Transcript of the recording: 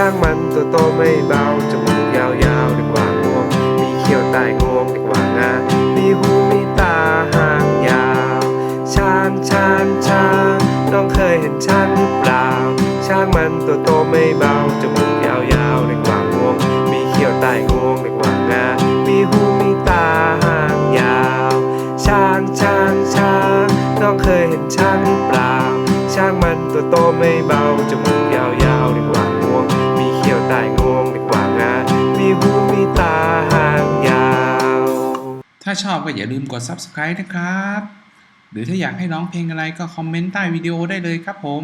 ช้างมันตัวโตไม่เบาจมูกยาวๆเรีกว่างวง มีเขี้ยวใต้งวงเรีกว่างา มีหูมีตาหางยาวช้างช้างช้างน้องเคยเห็นช้างหรือเปล่า ช้างมันตัวโตไม่เบาจมูกยาวๆเรีกว่างวง มีเขี้ยวใต้งวงเรีกว่างา มีหูมีตาหางยาวช้างช้างช้างน้องเคยเห็นช้างหรือเปล่า ช้างมันตัวโตไม่เบาจมูก มีเขี้ยงวงเรีกว่างามีหูมีตาหางยาว ถ้าชอบก็อย่าลืมกด subscribe นะครับ หรือถ้าอยากให้ร้องเพลงอะไรก็คอมเมนต์ใต้วิดีโอได้เลยครับผม